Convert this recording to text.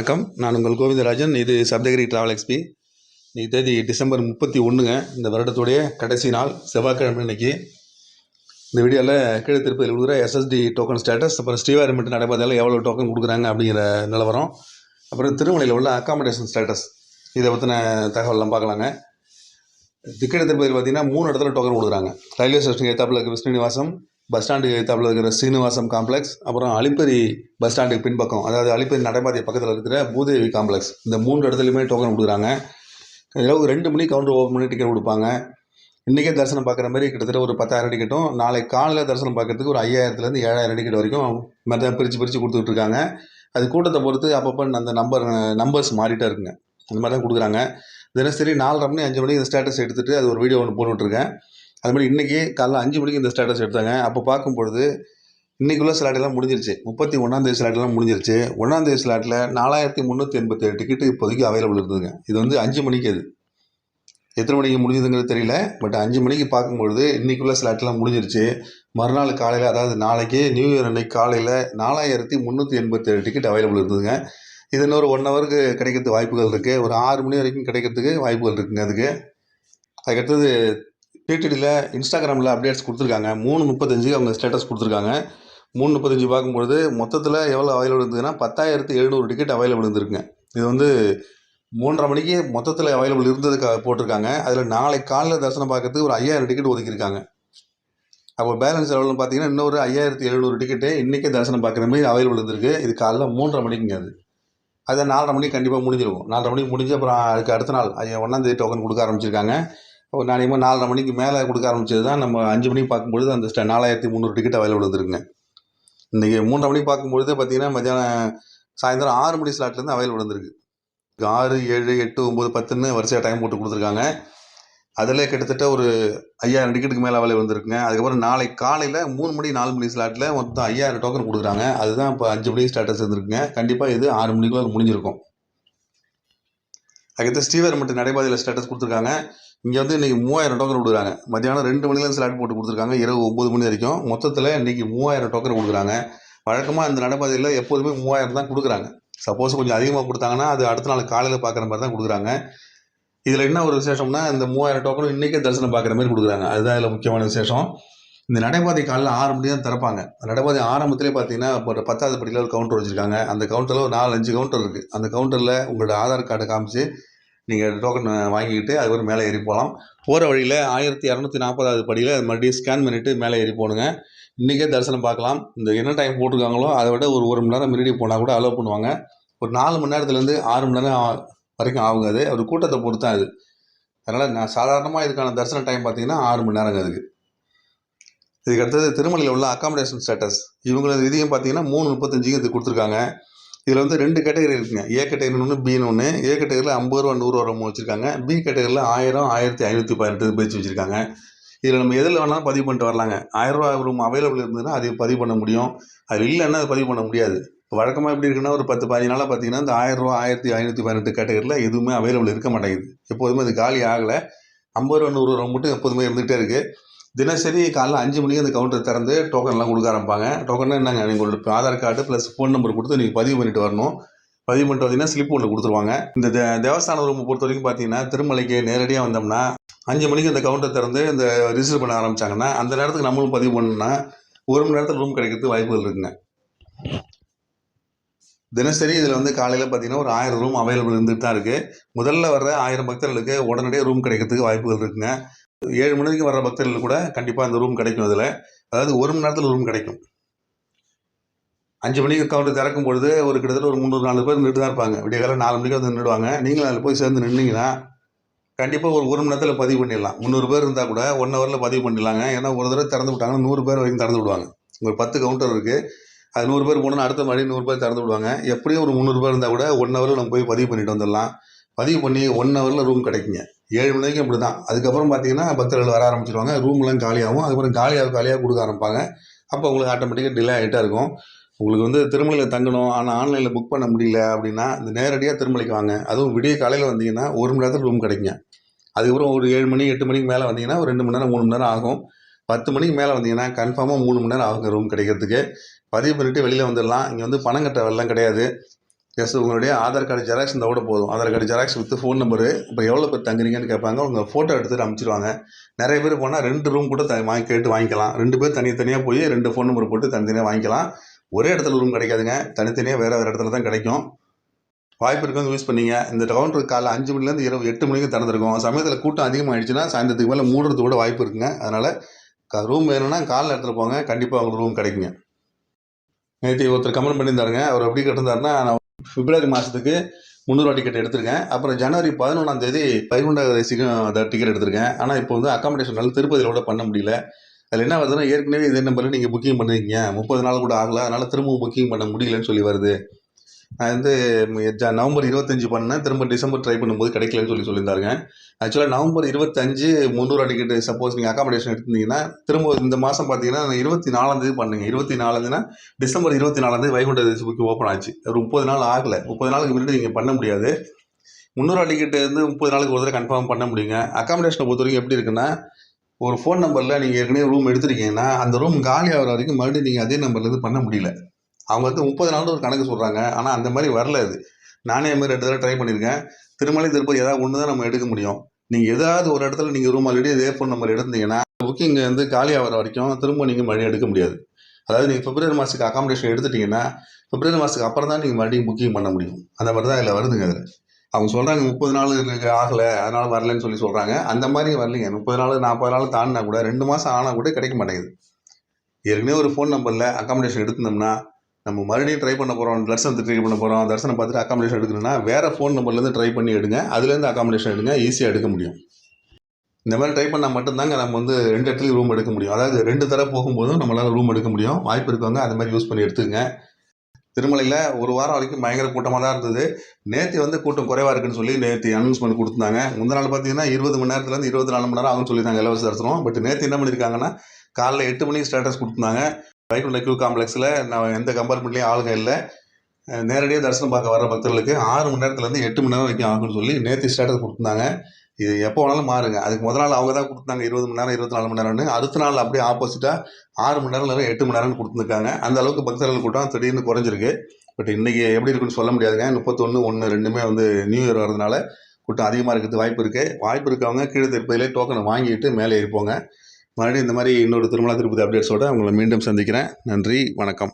வணக்கம். நான் உங்கள் கோவிந்தராஜன். இது சப்தகிரி ட்ராவல் எக்ஸ்பி இன்னைக்கு தேதி டிசம்பர் முப்பத்தி ஒன்றுங்க இந்த வருடத்துடைய கடைசி நாள் செவ்வாய்க்கிழமை இன்றைக்கி இந்த வீடியோவில் கீழே திருப்பதியில் கொடுக்குற எஸ்எஸ்டி டோக்கன் ஸ்டேட்டஸ் அப்புறம் ஸ்ரீவாரிமெண்ட் நடைபாதையில் எவ்வளோ டோக்கன் கொடுக்குறாங்க அப்படிங்கிற நிலவரம் அப்புறம் திருமலையில் உள்ள அக்காமடேஷன் ஸ்டேட்டஸ் இதை பற்றின தகவல்லாம் பார்க்கலாங்க. திக்கட திருப்பதியில் பார்த்தீங்கன்னா மூணு இடத்துல டோக்கன் கொடுக்குறாங்க. ரயில்வே ஸ்டேஷன் ஏத்தாப்பில் இருக்கிற ஸ்ரீனிவாசம் பஸ் ஸ்டாண்டுக்கு ஏத்தாப்பில் இருக்கிற சீனிவாசம் காம்ப்ளெக்ஸ் அப்புறம் அலிப்பரி பஸ் ஸ்டாண்டுக்கு பின்பக்கம் அதாவது அலிப்பரி நடைபாதை பக்கத்தில் இருக்கிற பூதேவி காம்ப்ளெக்ஸ் இந்த மூன்று இடத்துலையுமே டோக்கன் கொடுக்குறாங்க. இரவு ரெண்டு மணிக்கு கவுண்டர் ஓப்பன் பண்ணி டிக்கெட் கொடுப்பாங்க. இன்றைக்கே தரிசனம் பார்க்குற மாதிரி கிட்டத்தட்ட ஒரு பத்தாயிரம் டிக்கெட்டும் நாளை காலையில் தரிசனம் பார்க்குறதுக்கு ஒரு ஐயாயிரத்துலேருந்து ஏழாயிரம் டிக்கெட் வரைக்கும் மற்ற பிரித்து பிரித்து கொடுத்துட்டு இருக்காங்க. அது கூட்டத்தை பொறுத்து அப்பப்போ அந்த நம்பர் நம்பர்ஸ் மாறிட்டே இருக்குங்க. அந்த மாதிரி தான் கொடுக்குறாங்க. தினசரி நாலரை மணி அஞ்சு மணிக்கு இந்த ஸ்டேட்டஸ் எடுத்துகிட்டு அது ஒரு வீடியோ ஒன்று போட்டுட்ருக்கேன் அது மாதிரி இன்றைக்கி காலைல அஞ்சு மணிக்கு இந்த ஸ்டேட்டஸ் எடுத்தாங்க. அப்போ பார்க்கும்பொழுது இன்றைக்குள்ள ஸ்லாட்டெல்லாம் முடிஞ்சிருச்சு. முப்பத்தி ஒன்றாந்தேதி ஸ்லாட்டெல்லாம் முடிஞ்சிருச்சு. ஒன்றாந்தேதி ஸ்லாட்டில் நாலாயிரத்தி முந்நூற்றி எண்பத்தேழு டிக்கெட்டு இப்போதைக்கு அவைலபிள் இருந்ததுங்க இது வந்து அஞ்சு மணிக்கு அது. எத்தனை மணிக்கு முடிஞ்சதுங்கிறது தெரியல. பட் அஞ்சு மணிக்கு பார்க்கும்பொழுது இன்றைக்குள்ள ஸ்லாட்லாம் முடிஞ்சிருச்சு. மறுநாள் காலையில் அதாவது நாளைக்கு நியூ இயர் அன்னைக்கு காலையில் நாலாயிரத்தி முந்நூற்றி எண்பத்தேழு டிக்கெட் அவைலபிள் இருந்ததுங்க இது இன்னொரு ஒன் ஹவருக்கு கிடைக்கிறதுக்கு வாய்ப்புகள் இருக்குது ஒரு ஆறு மணி வரைக்கும் கிடைக்கிறதுக்கு வாய்ப்புகள் இருக்குங்க அதுக்கு. அதுக்கடுத்தது டிடிடியில் இன்ஸ்டாகிராமில் அப்டேட்ஸ் கொடுத்துருக்காங்க மூணு முப்பத்தஞ்சு அவங்க ஸ்டேட்டஸ் கொடுத்துருக்காங்க மூணு முப்பத்தஞ்சு பார்க்கும்பொழுது மொத்தத்தில் எவ்வளோ அவைலபிள் இருந்ததுன்னா பத்தாயிரத்து எழுநூறு டிக்கெட் அவைலபிள் இருந்திருக்குங்க இது வந்து மூன்றரை மணிக்கு மொத்தத்தில் அவைலபிள் இருந்ததுக்கு போட்டிருக்காங்க அதில் நாளை காலையில் தரிசனம் பார்க்கறதுக்கு ஒரு ஐயாயிரம் டிக்கெட் ஒதுக்கியிருக்காங்க அப்போ பேலன்ஸ் எவ்வளோன்னு பார்த்தீங்கன்னா இன்னொரு ஐயாயிரத்தி எழுநூறு டிக்கெட்டு இன்றைக்கே தரிசனம் பார்க்குற மாதிரி அவைலபிள் இருந்திருக்கு இது காலைல மூன்றரை மணிக்குங்க அது அதை நாலரை மணிக்கு கண்டிப்பாக முடிஞ்சிருக்கும் நாலரை மணிக்கு முடிஞ்சு அப்புறம் அதுக்கு அடுத்த நாள் ஐயா ஒன்றாந்தேதி டோக்கன் கொடுக்க ஆரம்பிச்சிருக்காங்க ஒரு நாளைக்கு நாலரை மணிக்கு மேலே கொடுக்க ஆரம்பிச்சது தான் நம்ம அஞ்சு மணிக்கு பார்க்கும்பொழுது அந்த ஸ்ட- நாலாயிரத்தி முந்நூறு டிக்கெட் அவைலபிள் வந்துருக்குங்க. இன்றைக்கி மூன்றரை மணிக்கு பார்க்கும்பொழுது பார்த்தீங்கன்னா மத்தியானம் சாயந்தரம் ஆறு மணி ஸ்லாட்லேருந்து அவைலபிள் வந்திருக்கு. ஆறு ஏழு எட்டு ஒம்பது பத்துன்னு வரிசையாக டைம் போட்டு கொடுத்துருக்காங்க. அதில் கிட்டத்தட்ட ஒரு ஐயாயிரம் டிக்கெட்டுக்கு மேலே அவைலபிள் வந்திருக்குங்க. அதுக்கப்புறம் நாளை காலையில் மூணு மணி நாலு மணி ஸ்லாட்டில் மொத்தம் ஐயாயிரம் டோக்கன் கொடுக்குறாங்க. அதுதான் இப்போ அஞ்சு மணிக்கு ஸ்டாட்டஸ் இருந்திருக்குங்க கண்டிப்பாக இது ஆறு மணிக்குள்ள முடிஞ்சிருக்கும். அதுக்கடுத்து மட்டும் நடைபாதையில் ஸ்டேட்டஸ் கொடுத்துருக்காங்க. இங்கே வந்து இன்றைக்கி மூவாயிரம் டோக்கன் கொடுக்குறாங்க. மத்தியானம் ரெண்டு மணிலேருந்து ஸ்லாட் போட்டு கொடுத்துருக்காங்க. இரவு ஒம்பது மணி வரைக்கும். மொத்தத்தில் இன்றைக்கி மூவாயிரம் டோக்கன் கொடுக்குறாங்க. வழக்கமாக இந்த நடைபாதையில் எப்போதுமே மூவாயிரம் தான் கொடுக்குறாங்க. சப்போஸ் கொஞ்சம் அதிகமாக கொடுத்தாங்கன்னா அது அடுத்த நாள் காலையில் பார்க்குற மாதிரி தான் கொடுக்குறாங்க. இதில் என்ன ஒரு விசேஷம்னா இந்த மூவாயிரம் டோக்கனும் இன்றைக்கே தரிசனம் பார்க்குற மாதிரி கொடுக்குறாங்க. அதுதான் இதில் முக்கியமான விசேஷம். இந்த நடைபாதை காலையில் ஆறு மணி தான் திறப்பாங்க. நடைபாதை ஆரம்பத்திலே பார்த்தீங்கன்னா இப்போ ஒரு பத்தாவது படியில் ஒரு கவுண்டர் வச்சுருக்காங்க. அந்த கவுண்டரில் ஒரு நாலு அஞ்சு கவுண்டர் இருக்குது அந்த கவுண்டரில் உங்களோட ஆதார் கார்டை காமிச்சு நீங்கள் டோக்கன் வாங்கிக்கிட்டு அதுக்கப்புறம் மேலே ஏறி போகலாம். போகிற வழியில் ஆயிரத்தி இரநூத்தி நாற்பதாவது படியில் அது மறுபடியும் ஸ்கேன் பண்ணிவிட்டு மேலே ஏறி போகணுங்க. இன்றைக்கே தரிசனம் பார்க்கலாம். இந்த என்ன டைம் போட்டிருக்காங்களோ அதை விட ஒரு ஒரு மணி நேரம் முன்னாடி போனால் கூட அலோவ் பண்ணுவாங்க. ஒரு நாலு மணி நேரத்துலேருந்து ஆறு மணி நேரம் வரைக்கும் ஆகுங்க அது. ஒரு கூட்டத்தை பொறுத்து தான் அது. அதனால் நான் சாதாரணமாக இதுக்கான தரிசன டைம் பார்த்தீங்கன்னா ஆறு மணி நேரங்க அதுக்கு. இதுக்கு அடுத்தது திருமலையில் உள்ள அக்காமடேஷன் ஸ்டேட்டஸ் இவங்களது இதையும் பார்த்தீங்கன்னா மூணு முப்பத்தஞ்சுக்கு இது கொடுத்துருக்காங்க. இதில் வந்து ரெண்டு கேட்டகரி இருக்குங்க. ஏ கேட்டகரி ஒன்று பின்னு ஒன்று ஏ கேட்டகரியில் ஐம்பது ரூபா நூறுரூவா ரூபா வச்சுருக்காங்க. பி கேட்டகரியில் ஆயிரம் ஆயிரத்தி ஐநூற்றி பதினெட்டு பேச்சு வச்சுருக்காங்க. இதில் நம்ம எதில் வேணாலும் பதிவு பண்ணிட்டு வரலாங்க. ஆயிரரூவா ரூம் அவைலபிள் இருந்ததுன்னா அதை பதிவு பண்ண முடியும். அது இல்லைன்னா அதை பதிவு பண்ண முடியாது. வழக்கமாக எப்படி இருக்குன்னா ஒரு பத்து பதினஞ்சு நாளாக பார்த்தீங்கன்னா இந்த ஆயிரரூவா ஆயிரத்தி ஐநூற்றி பதினெட்டு கேட்டகரியில் எதுவுமே அவைலபிள் இருக்க மாட்டேங்குது. எப்போதுமே அது காலி ஆகலை. ஐம்பது ரூபா நூறுரூவா மட்டும் எப்போதுமே இருந்துகிட்டே இருக்குது தினசரி காலைல அஞ்சு மணிக்கு அந்த கவுண்டர் திறந்து டோக்கன்லாம் கொடுக்க ஆரம்பிப்பாங்க. டோக்கன்னா என்னங்க? உங்களுக்கு Aadhaar card plus phone number கொடுத்து நீங்கள் பதிவு பண்ணிட்டு வரணும். பதிவு பண்ணிட்டு வந்தீங்கன்னா ஸ்லிப் ஒன்று கொடுத்துருவாங்க. இந்த தே- தேவஸ்தான ரூம் பொறுத்த வரைக்கும் பார்த்தீங்கன்னா திருமலைக்கு நேரடியாக வந்தோம்னா அஞ்சு மணிக்கு அந்த கவுண்டர் திறந்து இந்த ரிசர்வ் பண்ண ஆரம்பித்தாங்கன்னா அந்த நேரத்துக்கு நம்மளும் பதிவு பண்ணோம்னா ஒரு மணி நேரத்தில் ரூம் கிடைக்கிறதுக்கு வாய்ப்புகள் இருக்குங்க. தினசரி இதில் வந்து காலையில் பார்த்தீங்கன்னா ஒரு ஆயிரம் ரூம் அவைலபிள் இருந்துட்டு தான் இருக்குது முதல்ல வர்ற ஆயிரம் பக்தர்களுக்கு உடனடியாக ரூம் கிடைக்கிறதுக்கு வாய்ப்புகள் இருக்குங்க. ஏழு மணிக்கு வர பக்தர்கள் கூட கண்டிப்பாக அந்த ரூம் கிடைக்கும் அதில். அதாவது ஒரு மணி நேரத்தில் ரூம் கிடைக்கும். அஞ்சு மணிக்கு கவுண்டர் திறக்கும் பொழுது ஒரு கிட்டத்தட்ட ஒரு முந்நூறு நாலு பேர் நின்று தான் இருப்பாங்க. விடிய காலம் நாலு மணிக்கு வந்து நின்றுடுவாங்க. நீங்களும் அதில் போய் சேர்ந்து நின்னீங்கன்னா கண்டிப்பாக ஒரு ஒரு மணி நேரத்தில் பதிவு பண்ணிடலாம். முந்நூறு பேர் இருந்தால் கூட ஒன் ஹவரில் பதிவு பண்ணிடலாங்க. ஏன்னா ஒரு தடவை திறந்து விட்டாங்கன்னா நூறு பேர் வரைக்கும் திறந்து விடுவாங்க. ஒரு பத்து கவுண்டர் இருக்குது அது நூறு பேர் போனால் அடுத்த மறுபடியும் நூறு பேர் திறந்து விடுவாங்க. எப்படியும் ஒரு முந்நூறு பேர் இருந்தால் கூட ஒன் ஹவரில் நம்ம போய் பதிவு பண்ணிட்டு வந்துடலாம். பதிவு பண்ணி ஒன் ஹவரில் ரூம் கிடைக்குங்க. ஏழு மணி வரைக்கும் அப்படி தான் அதுக்கப்புறம் பார்த்தீங்கன்னா பக்தர்கள் வர ஆரம்பிச்சிருவாங்க. ரூம்லாம் காலியாகும். அதுக்கப்புறம் காலியாக காலியாக கொடுக்க ஆரம்பிப்பாங்க. அப்போ உங்களுக்கு ஆட்டோமேட்டிக்காக டிலே ஆகிட்டா இருக்கும். உங்களுக்கு வந்து திருமலையில் தங்கணும். ஆனால் ஆன்லைனில் புக் பண்ண முடியல அப்படின்னா இந்த நேரடியாக திருமலைக்கு வாங்க. அதுவும் விடிய காலையில் வந்தீங்கன்னா ஒரு மணி நேரத்தில் ரூம் கிடைக்குங்க. அதுக்கப்புறம் ஒரு ஏழு மணி எட்டு மணிக்கு மேலே வந்தீங்கன்னா ஒரு ரெண்டு மணி நேரம் மூணு மணி நேரம் ஆகும். பத்து மணிக்கு மேலே வந்தீங்கன்னா கன்ஃபார்மாக மூணு மணி நேரம் ஆகுங்க ரூம் கிடைக்கிறதுக்கு. பதிவு பண்ணிவிட்டு வெளியில் வந்துடலாம். இங்கே வந்து பணம் கட்ட வெள்ளம் கிடையாது. எஸ் உங்களுடைய ஆதார் கார்டு ஜெராக்ஸ் இருந்தால் கூட போதும். Aadhaar card xerox with phone number இப்போ எவ்வளோ பேர் தங்குறீங்கன்னு கேட்பாங்க. உங்கள் ஃபோட்டோ எடுத்துட்டு அனுப்பிச்சிருவாங்க. நிறைய பேர் போனால் ரெண்டு ரூம் கூட த வாங்கி கேட்டு வாங்கிக்கலாம். ரெண்டு பேர் தனித்தனியாக போய் ரெண்டு ஃபோன் நம்பர் போட்டு தனித்தனியாக வாங்கிக்கலாம். ஒரே இடத்துல ரூம் கிடைக்காதுங்க. தனித்தனியாக வேறு வேறு இடத்துல தான் கிடைக்கும். வாய்ப்பு இருக்கவங்க யூஸ் பண்ணீங்க. இந்த கவுண்டர் காலைல அஞ்சு மணிலேருந்து இரவு எட்டு மணிக்கு திறந்துருக்கும். சமயத்தில் கூட்டம் அதிகமாகிடுச்சுன்னா சாயந்தரத்துக்கு மேலே மூடுறது கூட வாய்ப்பு இருக்குங்க. அதனால் ரூம் வேணும்னா காலைல இடத்துல போங்க. கண்டிப்பாக உங்களுக்கு ரூம் கிடைக்குங்க. நேற்று ஒருத்தர் கமெண்ட் பண்ணியிருந்தாருங்க. அவர் எப்படி கட்டிருந்தாருன்னா பிப்ரவரி மாதத்துக்கு முந்நூறுவா டிக்கெட் எடுத்திருக்கேன். அப்புறம் ஜனவரி பதினொன்றாம் தேதி வைகுண்ட ரேசிக்கும் அந்த டிக்கெட் எடுத்திருக்கேன். ஆனால் இப்போ வந்து அக்காமடேஷன் திருப்பதியில் கூட பண்ண முடியல. அதில் என்ன வருதுன்னா ஏற்கனவே இதே நம்பரில் நீங்கள் புக்கிங் பண்ணிருக்கீங்க. முப்பது நாள் கூட ஆகல. அதனால் திரும்பவும் புக்கிங் பண்ண முடியலன்னு சொல்லி வருது. நான் வந்து நவம்பர் இருபத்தஞ்சு பண்ணேன். திரும்ப டிசம்பர் ட்ரை பண்ணும்போது கிடைக்கலன்னு சொல்லி சொல்லியிருந்தாருங்க. ஆக்சுவலாக நவம்பர் இருபத்தஞ்சு முந்நூறுவா டிக்கெட் சப்போஸ் நீங்கள் அக்காமடேஷன் எடுத்திருந்தீங்கன்னா திரும்ப இந்த மாதம் பார்த்தீங்கன்னா இருபத்தி நாலாந்தேதி பண்ணுங்க. இருபத்தி நாலாந்தேதினா டிசம்பர் இருபத்தி நாலாந்தேதி வைகுண்ட புக்கு ஓப்பன் ஆச்சு. ஒரு முப்பது நாள் ஆகலை. முப்பது நாளுக்கு முன்னாடி நீங்கள் பண்ண முடியாது. முந்நூறுவா டிக்கெட் வந்து முப்பது நாளுக்கு ஒரு தடவை கன்ஃபார்ம் பண்ண முடியுங்க. அக்காமடேஷனை பொறுத்த வரைக்கும் எப்படி இருக்குன்னா ஒரு ஃபோன் நம்பரில் நீங்கள் ஏற்கனவே ரூம் எடுத்திருக்கீங்கன்னா அந்த ரூம் காலி ஆகிற வரைக்கும் மறுபடியும் நீங்கள் அதே நம்பர்லேருந்து பண்ண முடியல. அவங்க வந்து முப்பது நாள் ஒரு கணக்கு சொல்கிறாங்க ஆனால் அந்த மாதிரி வரல அது. நானே மாதிரி ரெண்டு தடவை ட்ரை பண்ணியிருக்கேன். திருமலை திருப்பதி ஏதாவது ஒன்று தான் நம்ம எடுக்க முடியும். நீங்கள் ஏதாவது ஒரு இடத்துல நீங்கள் ரூம் ஆல்ரெடி இதே ஃபோன் நம்பர் எடுத்தீங்கன்னா புக்கிங் வந்து காலி ஆகிற வரைக்கும் திரும்ப நீங்கள் மறுபடியும் எடுக்க முடியாது. அதாவது நீங்கள் பிப்ரவரி மாதத்துக்கு அகாமடேஷன் எடுத்துட்டீங்கன்னா பிப்ரவரி மாதத்துக்கு அப்புறம் தான் நீங்கள் மறுபடியும் புக்கிங் பண்ண முடியும். அந்த மாதிரி தான் இதில் வருதுங்க அதில். அவங்க சொல்கிறாங்க முப்பது நாள் எனக்கு ஆகலை அதனால் வரலன்னு சொல்லி சொல்கிறாங்க அந்த மாதிரி வரலைங்க. முப்பது நாள் நாற்பது நாள் தாண்டினா கூட ரெண்டு மாதம் ஆனால் கூட கிடைக்க மாட்டேங்குது. ஏற்கனவே ஒரு ஃபோன் நம்பரில் அக்காமடேஷன் எடுத்திருந்தோம்னா நம்ம மறுபடியும் ட்ரை பண்ண போகிறோம் தரிசனத்தை ட்ரை பண்ண போகிறோம் தரிசனம் பார்த்துட்டு அக்காமடேஷன் எடுக்கணும்னா வேறு ஃபோன் நம்பர்லேருந்து ட்ரை பண்ணி எடுங்க. அதுலேருந்து அக்காமடேஷன் எடுங்க ஈஸியாக எடுக்க முடியும். இந்த மாதிரி ட்ரை பண்ணால் மட்டும்தாங்க நம்ம வந்து ரெண்டு இடத்துலையும் ரூம் எடுக்க முடியும். அதாவது ரெண்டு தடவை போகும்போதும் நம்மளால் ரூம் எடுக்க முடியும். வாய்ப்பு இருக்கவங்க அந்த மாதிரி யூஸ் பண்ணி எடுத்துக்கங்க. திருமலையில் ஒரு வாரம் வரைக்கும் பயங்கர கூட்டமாக தான் இருந்தது. நேற்று வந்து கூட்டம் குறைவாக இருக்குன்னு சொல்லி நேற்று அனௌன்ஸ்மெண்ட் கொடுத்துருந்தாங்க. முந்த நாள் பார்த்தீங்கன்னா இருபது மணி நேரத்துலேருந்து இருபத்தி நாலு மணி நேரம் ஆகும்னு சொல்லியிருந்தாங்க இலவச தரிசனம். பட் நேற்று என்ன பண்ணியிருக்காங்கன்னா காலைல எட்டு மணிக்கு ஸ்டேட்டஸ் கொடுத்துருந்தாங்க. வைகுண்ட கியூ காம்ப்ளெக்ஸில் நான் எந்த கம்பார்ட்மெண்ட்லேயும் ஆளுங்க இல்லை. நேரடியாக தரிசனம் பார்க்க வர பக்தர்களுக்கு ஆறு மணி நேரத்துலேருந்து எட்டு மணி நேரம் வரைக்கும் ஆகும்னு சொல்லி நேற்று ஸ்டேட்டஸ் கொடுத்துருந்தாங்க. இது எப்போ வேணாலும் மாறுங்க. அதுக்கு முதல் நாள் அவங்க தான் கொடுத்தாங்க இருபது மணி நேரம் இருபத்தி நாலு மணி நேரம்னு. அடுத்த நாள் அப்படியே ஆப்போசிட்டாக ஆறு மணி நேரம் எட்டு மணி நேரம்னு கொடுத்துருக்காங்க. அந்த அளவுக்கு பக்தர்கள் கூட்டம் திடீர்னு குறைஞ்சிருக்கு. பட் இன்றைக்கி எப்படி இருக்குன்னு சொல்ல முடியாதுங்க. முப்பத்தொன்று ஒன்று ரெண்டுமே வந்து நியூ இயர் வரதுனால கூட்டம் அதிகமாக இருக்கிறது வாய்ப்பு இருக்குது வாய்ப்பு இருக்கவங்க கீழே திருப்பதியிலே டோக்கனை வாங்கிட்டு மேலே இருப்போங்க மறுபடியும் இந்த மாதிரி இன்னொரு திருமலா திருப்பதி அப்டேட்ஸோடு உங்களை மீண்டும் சந்திக்கிறேன். நன்றி வணக்கம்.